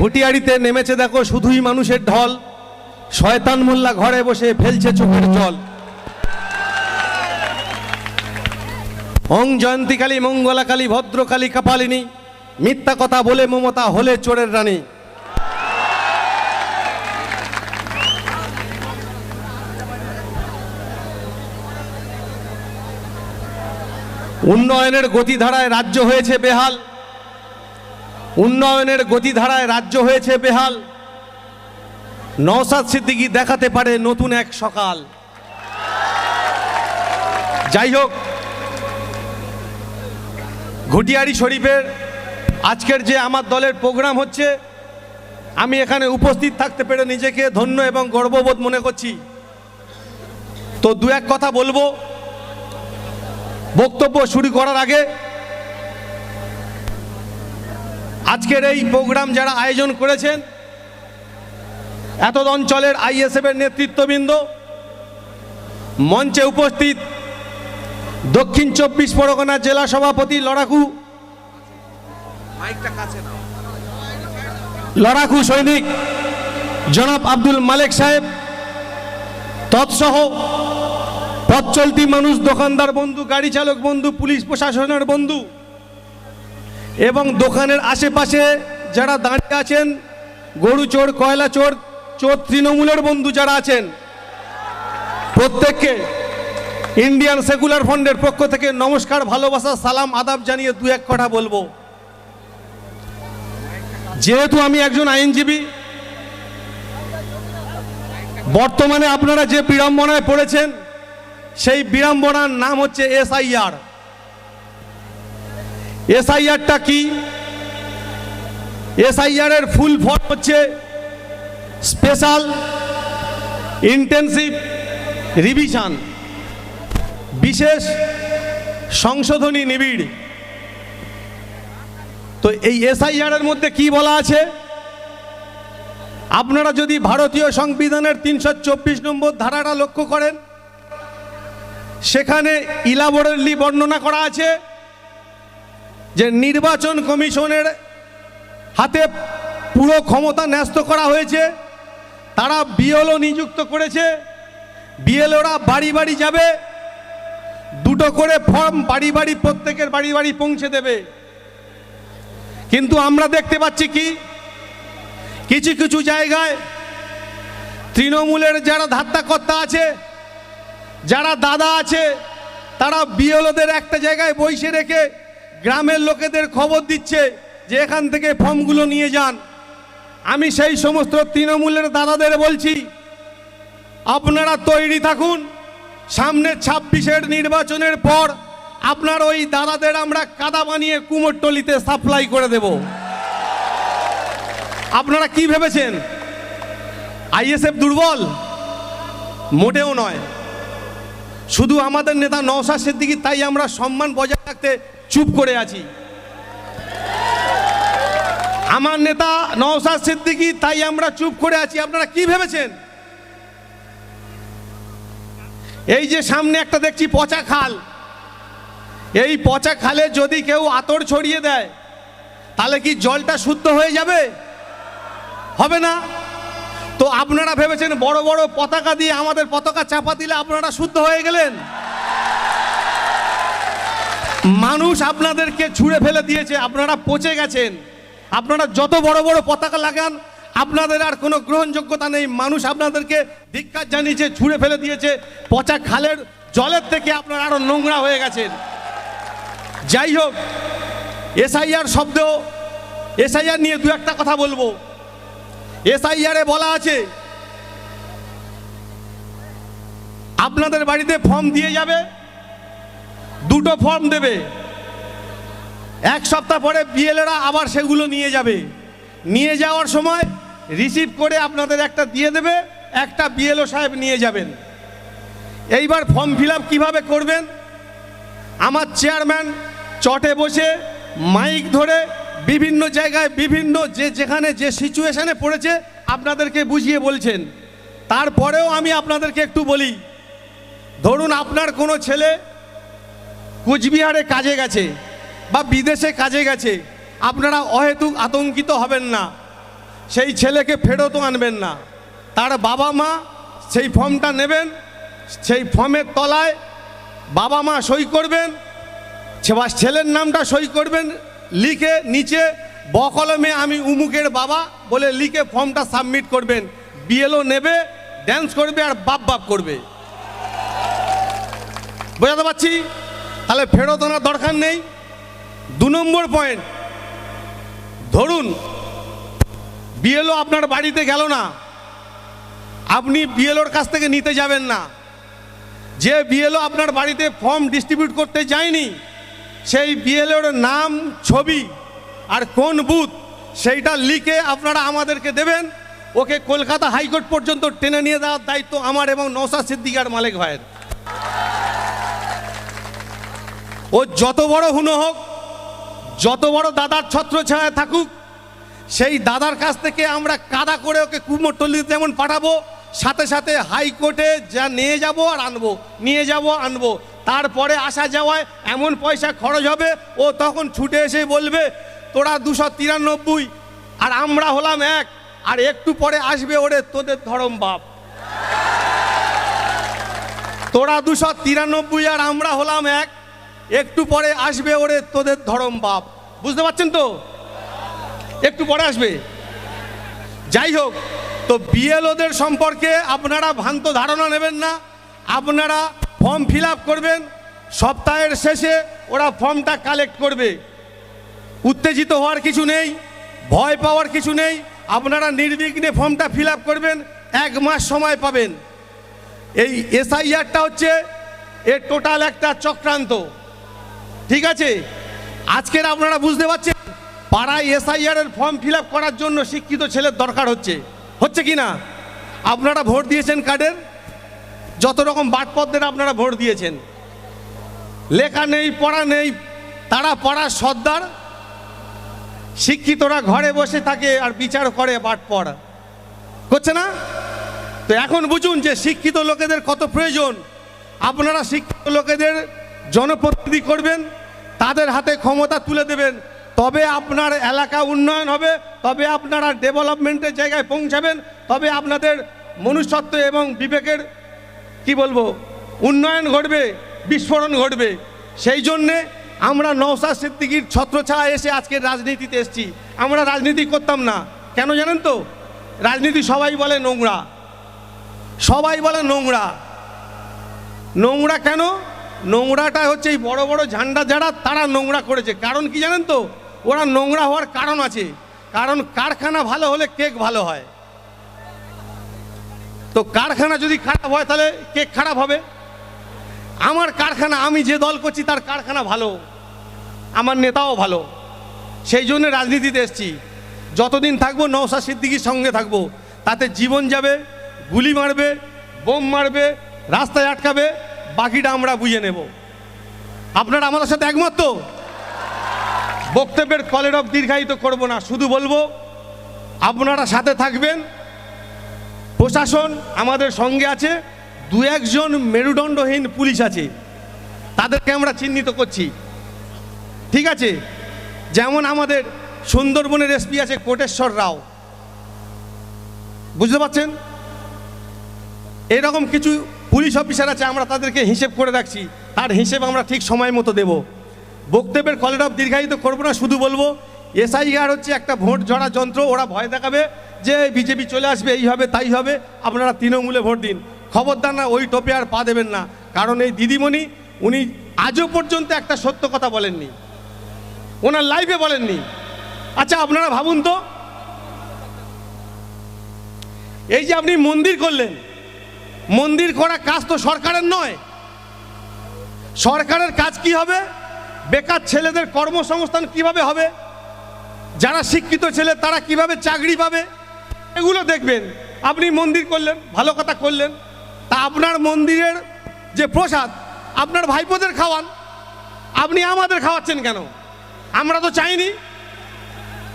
ঘুটিয়াড়িতে নেমেছে দেখো, শুধুই মানুষের ঢল। শয়তান মোল্লা ঘরে বসে ফেলছে চোখের জল। অং জয়ন্তীকালী মঙ্গলাকালী, ভদ্রকালী, কাপালিনী, মিথ্যা কথা বলে মমতা হলে চোরের রানী। উন্নয়নের গতিধারায় রাজ্য হয়েছে বেহাল। উন্নয়নের গতিধারায় রাজ্য হয়েছে বেহাল। নওসাদ সিদ্দিকি দেখাতে পারে নতুন এক সকাল। যাই হোক, ঘুটিয়ারি শরীফের আজকের যে আমার দলের প্রোগ্রাম হচ্ছে, আমি এখানে উপস্থিত থাকতে পেরে নিজেকে ধন্য এবং গর্ববোধ মনে করছি। তো দু এক কথা বলব। বক্তব্য শুরু করার আগে আজকের এই প্রোগ্রাম যারা আয়োজন করেছেন এত অঞ্চলের আইএসএফের নেতৃত্ববৃন্দ মঞ্চে উপস্থিত দক্ষিণ চব্বিশ পরগনা জেলা সভাপতি লড়াকু লড়াকু সৈনিক জনাব আব্দুল মালেক সাহেব তৎসহ পথ চলতি মানুষ দোকানদার বন্ধু গাড়ি চালক বন্ধু পুলিশ প্রশাসনের বন্ধু এবং দোকানের আশেপাশে যারা দাঁড়িয়ে আছেন, গরু চোর, কয়লা চোর চোর তৃণমূলের বন্ধু যারা আছেন, প্রত্যেককে ইন্ডিয়ান সেকুলার ফান্ডের পক্ষ থেকে নমস্কার, ভালোবাসা, সালাম, আদাব জানিয়ে দু এক কথা বলব। যেহেতু আমি একজন আইনজীবী, বর্তমানে আপনারা যে বিড়ম্বনায় পড়েছেন, সেই বিড়ম্বনার নাম হচ্ছে এসআইআর এসআইআরটা কি? এসআইআর এর ফুল ফর্ম হচ্ছে স্পেশাল ইন্টেন্সিভ রিভিশন বিশেষ সংশোধনী নিবিড়। তো এই এসআইআর এর মধ্যে কি বলা আছে? আপনারা যদি ভারতীয় সংবিধানের তিনশো চব্বিশ নম্বর ধারাটা লক্ষ্য করেন, সেখানে ইলাবোরেটলি বর্ণনা করা আছে। যে নির্বাচন কমিশনের হাতে পুরো ক্ষমতা ন্যস্ত করা হয়েছে, তারা বিএলও নিযুক্ত করেছে, বিএলওরা বাড়ি বাড়ি যাবে, দুটো করে ফর্ম বাড়ি বাড়ি, প্রত্যেকের বাড়ি বাড়ি পৌঁছে দেবে। কিন্তু আমরা দেখতে পাচ্ছি কি? কিছু কিছু জায়গায় তৃণমূলের যারা ধাত্তাকর্তা আছে, যারা দাদা আছে, তারা বিএলওদের একটা জায়গায় বসে রেখে গ্রামের লোকেদের খবর দিচ্ছে যে এখান থেকে ফর্মগুলো নিয়ে যান। আমি সেই সমস্ত তৃণমূলের দাদাদের বলছি, আপনারা তৈরি থাকুন। সামনে ছাব্বিশের নির্বাচনের পর আপনার ওই দাদাদের আমরা কাদা বানিয়ে কুমোরটলিতে সাপ্লাই করে দেব। আপনারা কি ভেবেছেন? আইএসএফ দুর্বল? মোটেও নয়। শুধু আমাদের নেতা নওশাদ সিদ্দিকি, তাই আমরা সম্মান বজায় রাখতে চুপ করে আছি। আমার নেতা নওশাদ সিদ্দিকি, তাই আমরা চুপ করে আছি। আপনারা কি ভেবেছেন? এই যে সামনে একটা দেখছি পচা খাল। এই পচা খালে যদি কেউ আতর ছড়িয়ে দেয়, তাহলে কি জলটা শুদ্ধ হয়ে যাবে? হবে না? তো আপনারা ভেবেছেন বড় বড় পতাকা দিয়ে আমাদের পতাকা চাপা দিলে আপনারা শুদ্ধ হয়ে গেলেন? মানুষ আপনাদেরকে ছুঁড়ে ফেলে দিয়েছে, আপনারা পচে গেছেন। আপনারা যত বড় বড় পতাকা লাগান, আপনাদের আর কোনো গ্রহণযোগ্যতা নেই। মানুষ আপনাদেরকে ধিক্কার জানিয়েছে, ছুঁড়ে ফেলে দিয়েছে। পচা খালের জলের থেকে আপনারা আরও নোংরা হয়ে গেছেন। যাই হোক, এসআইআর শব্দ এসআইআর নিয়ে দু একটা কথা বলব। এসআইআরে বলা আছে। আপনাদের বাড়িতে ফর্ম দিয়ে যাবে, দুটো ফর্ম দেবে। এক সপ্তাহ পরে বিএলএরা আবার সেগুলো নিয়ে যাবে। নিয়ে যাওয়ার সময় রিসিভ করে আপনাদের একটা দিয়ে দেবে, একটা বিএলও সাহেব নিয়ে যাবেন। এইবার ফর্ম ফিল আপ কীভাবে করবেন? আমার চেয়ারম্যান চটে বসে মাইক ধরে বিভিন্ন জায়গায়, বিভিন্ন যে যেখানে যে সিচুয়েশানে পড়েছে, আপনাদেরকে বুঝিয়ে বলছেন। তারপরেও আমি আপনাদেরকে একটু বলি, ধরুন আপনার কোনো ছেলে কুচবিহারে কাজে গেছে বা বিদেশে কাজে গেছে, আপনারা অহেতুক আতঙ্কিত হবেন না, সেই ছেলেকে ফেরতও আনবেন না। তার বাবা মা সেই ফর্মটা নেবেন, সেই ফর্মের তলায় বাবা মা সই করবেন ছেলের নামটা সই করবেন লিখে নিচে বকলমে আমি উমুকের বাবা বলে লিখে ফর্মটা সাবমিট করবেন। বিএলও নেবে ড্যান্স করবে আর বাপ বাপ করবে। বোঝাতে পারছি? তাহলে ফেরত আনার দরকার নেই। দু নম্বর পয়েন্ট ধরুন বিএলও আপনার বাড়িতে গেল না। আপনি বিএলওর কাছ থেকে নিতে যাবেন না। যে বিএলও আপনার বাড়িতে ফর্ম ডিস্ট্রিবিউট করতে যায়নি সেই বিএলওর নাম, ছবি আর কোন বুথ, সেইটা লিখে আপনারা আমাদেরকে দেবেন। ওকে কলকাতা হাইকোর্ট পর্যন্ত টেনে নিয়ে দেওয়ার দায়িত্ব আমার এবং নৌসা সিদ্দিকার মালিক ভাইয়ের। ও যত বড় হুনো হোক, যত বড় দাদার ছত্র ছায়া থাকুক, সেই দাদার কাছ থেকে আমরা কাদা করে ওকে কুমোরটল্লিতে যেমন পাঠাবো, সাথে সাথে হাইকোর্টে যা নিয়ে যাব আর আনব, নিয়ে যাব, আনব। তারপরে আসা যাওয়ায় এমন পয়সা খরচ হবে, ও তখন ছুটে এসে বলবে, তোরা দুশো তিরানব্বই আর আমরা হলাম এক, আর একটু পরে আসবে ওরে তোদের ধরম বাপ। তোরা দুশো তিরানব্বই আর আমরা হলাম এক, একটু পরে আসবে ওরে তোদের ধরম বাপ। বুঝতে পারছেন তো? একটু পরে আসবে। যাই হোক, তো বিএলওদের সম্পর্কে আপনারা ভ্রান্ত ধারণা নেবেন না। আপনারা ফর্ম ফিল করবেন, সপ্তাহের শেষে ওরা ফর্মটা কালেক্ট করবে। উত্তেজিত হওয়ার কিছু নেই, ভয় পাওয়ার কিছু নেই, আপনারা নির্বিঘ্নে ফর্মটা ফিল করবেন, এক মাস সময় পাবেন। এই এসআইআরটা হচ্ছে এর টোটাল একটা চক্রান্ত। ঠিক আছে? আজকের আপনারা বুঝতে পারছেন, পাড়ায় এসআইআর এর ফর্ম ফিল করার জন্য শিক্ষিত ছেলের দরকার হচ্ছে। হচ্ছে কি না? আপনারা ভোট দিয়েছেন কার্ডের? যত রকম বাটপদদের আপনারা ভোট দিয়েছেন। লেখা নেই, পড়া নেই, তারা পড়ার সর্দার। শিক্ষিতরা ঘরে বসে থাকে আর বিচার করে বাট পড়া করছে না? তো এখন বুঝুন যে শিক্ষিত লোকেদের কত প্রয়োজন। আপনারা শিক্ষিত লোকেদের জনপ্রতিনিধি করবেন, তাদের হাতে ক্ষমতা তুলে দেবেন। তবে আপনার এলাকা উন্নয়ন হবে, তবে আপনারা ডেভেলপমেন্টের জায়গায় পৌঁছাবেন, তবে আপনাদের মনুষ্যত্ব এবং বিবেকের কি বলব? উন্নয়ন ঘটবে, বিস্ফোরণ ঘটবে। সেই জন্যে আমরা নওসাদ সিদ্দিকির ছত্রছায়া এসে আজকের রাজনীতিতে এসেছি। আমরা রাজনীতি করতাম না। কেন জানেন তো? রাজনীতি সবাই বলে নোংরা। সবাই বলে নোংরা। নোংরা কেন? নোংরাটা হচ্ছে এই বড় বড় ঝান্ডা যারা, তারা নোংরা করেছে। কারণ কি জানেন তো? ওরা নোংরা হওয়ার কারণ আছে। কারণ কারখানা ভালো হলে কেক ভালো হয়। তো কারখানা যদি খারাপ হয়, তাহলে কেক খারাপ হবে? আমার কারখানা, আমি যে দল করছি, তার কারখানা ভালো, আমার নেতাও ভালো। সেই জন্য রাজনীতিতে এসছি। যতদিন থাকব নৌসা সিদ্দিকির সঙ্গে থাকব। তাতে জীবন যাবে, গুলি মারবে, বোম মারবে, রাস্তায় আটকাবে, বাকিটা আমরা বুঝে নেব। আপনারা আমাদের সাথে একমত তো? বক্তব্যের কলের অফ দীর্ঘায়িত করব না। শুধু বলব, আপনারা সাথে থাকবেন প্রশাসন আমাদের সঙ্গে আছে, দু একজন মেরুদণ্ডহীন পুলিশ আছে, তাদেরকে আমরা চিহ্নিত করছি। ঠিক আছে? যেমন আমাদের সুন্দরবনের এসপি আছে কোটেশ্বর রাও। বুঝতে পারছেন? এরকম কিছু পুলিশ অফিসার আছে, আমরা তাদেরকে হিসেব করে রাখছি। তার হিসেব আমরা ঠিক সময় মতো দেব। বক্তব্যের কলের অফ দীর্ঘায়িত করব না, শুধু বলব, এসআইআর হচ্ছে একটা ভোট জড়া যন্ত্র, ওরা ভয় দেখাবে। যে বিজেপি চলে আসবে, এই হবে, তাই হবে, আপনারা তৃণমূলে ভোট দিন। খবরদার না, ওই টোপে আর পা দেবেন না। কারণ এই দিদিমণি, উনি আজও পর্যন্ত একটা সত্য কথা বলেননি। ওনার লাইফে বলেননি। আচ্ছা আপনারা ভাবুন তো। এই যে আপনি মন্দির করলেন, মন্দির করা কাজ তো সরকারের নয়। সরকারের কাজ কি হবে? বেকার ছেলেদের কর্মসংস্থান কীভাবে হবে? যারা শিক্ষিত ছেলে, তারা কীভাবে চাকরি পাবে? এগুলো দেখবেন। আপনি মন্দির করলেন, ভালো কথা করলেন। তা আপনার মন্দিরের যে প্রসাদ, আপনার ভাইপোদের খাওয়ান। আপনি আমাদের খাওয়াচ্ছেন কেন? আমরা তো চাইনি।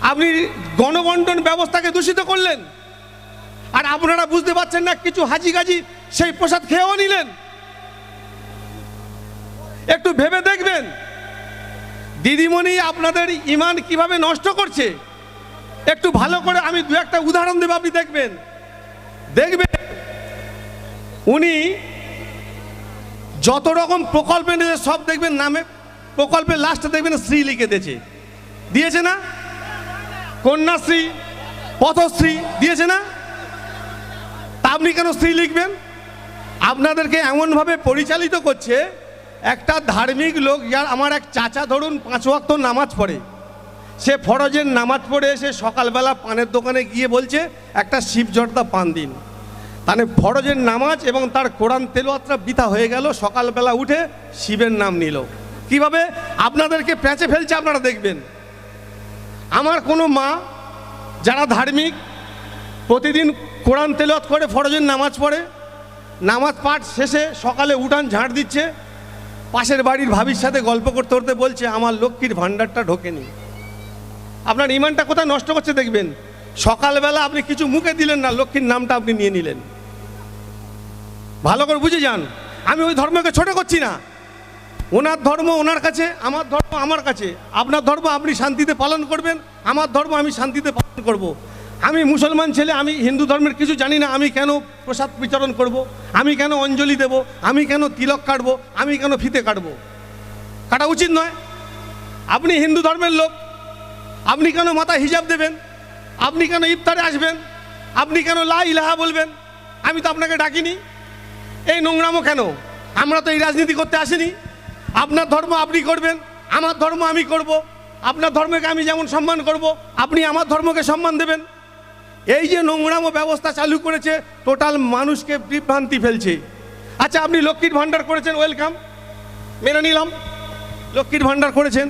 আপনি গণবন্টন ব্যবস্থাকে দূষিত করলেন। আর আপনারা বুঝতে পারছেন না, কিছু হাজি গাজি সেই প্রসাদ খেয়েও নিলেন। একটু ভেবে দেখবেন। দিদিমণি আপনাদের ইমান কীভাবে নষ্ট করছে? একটু ভালো করে আমি দু একটা উদাহরণ দেব, আপনি দেখবেন। দেখবেন, উনি যত রকম প্রকল্প এনেছে সব দেখবেন নামে, প্রকল্পের লাস্টে দেখবেন শ্রী লিখে দিয়েছে। দিয়েছে না? কন্যাশ্রী, পথশ্রী, দিয়েছে না? তা আপনি কেন স্ত্রী লিখবেন? আপনাদেরকে এমনভাবে পরিচালিত করছে, একটা ধার্মিক লোক যার আমার এক চাচা ধরুন, পাঁচ ওয়াক্ত নামাজ পড়ে। সে ফরজের নামাজ পড়ে এসে সকালবেলা পানের দোকানে গিয়ে বলছে, একটা শিব জর্দা পান দিন। তাহলে ফরজের নামাজ এবং তার কোরআন তেলোয়াত্রা বিতা হয়ে গেল, সকালবেলা উঠে শিবের নাম নিল। কীভাবে? আপনাদেরকে প্যাঁচে ফেলছে, আপনারা দেখবেন। আমার কোনো মা যারা ধার্মিক, প্রতিদিন কোরআন তেলত করে, ফরজের নামাজ পড়ে, নামাজ পাঠ শেষে সকালে উঠান ঝাড় দিচ্ছে, পাশের বাড়ির ভাবির সাথে গল্প করতে করতে বলছে, আমার লক্ষ্মীর ভাণ্ডারটা ঢোকেনি। আপনার ইমানটা কোথায় নষ্ট করছে দেখবেন। সকালবেলা আপনি কিছু মুখে দিলেন না, লক্ষ্মীর নামটা আপনি নিয়ে নিলেন। ভালো করে বুঝে যান। আমি ওই ধর্মকে ছোট করছি না। ওনার ধর্ম ওনার কাছে, আমার ধর্ম আমার কাছে। আপনার ধর্ম আপনি শান্তিতে পালন করবেন, আমার ধর্ম আমি শান্তিতে পালন করব। আমি মুসলমান ছেলে, আমি হিন্দু ধর্মের কিছু জানি না, আমি কেন প্রসাদ বিতরণ করব। আমি কেন অঞ্জলি দেব? আমি কেন তিলক কাটবো? আমি কেন ফিতে কাটবো? কাটা উচিত নয়। আপনি হিন্দু ধর্মের লোক আপনি কেন মাথা হিজাব দেবেন? আপনি কেন ইফতারে আসবেন? আপনি কেন লা ইলাহা বলবেন? আমি তো আপনাকে ডাকিনি। এই নোংরামো কেন? আমরা তো এই রাজনীতি করতে আসিনি। আপনার ধর্ম আপনি করবেন, আমার ধর্ম আমি করব। আপনার ধর্মকে আমি যেমন সম্মান করব, আপনি আমার ধর্মকে সম্মান দেবেন। এই যে নোংরামো ব্যবস্থা চালু করেছে, টোটাল মানুষকে বিভ্রান্তি ফেলছে। আচ্ছা আপনি লক্ষ্মীর ভাণ্ডার করেছেন ওয়েলকাম মেনে নিলাম। লক্ষ্মীর ভাণ্ডার করেছেন।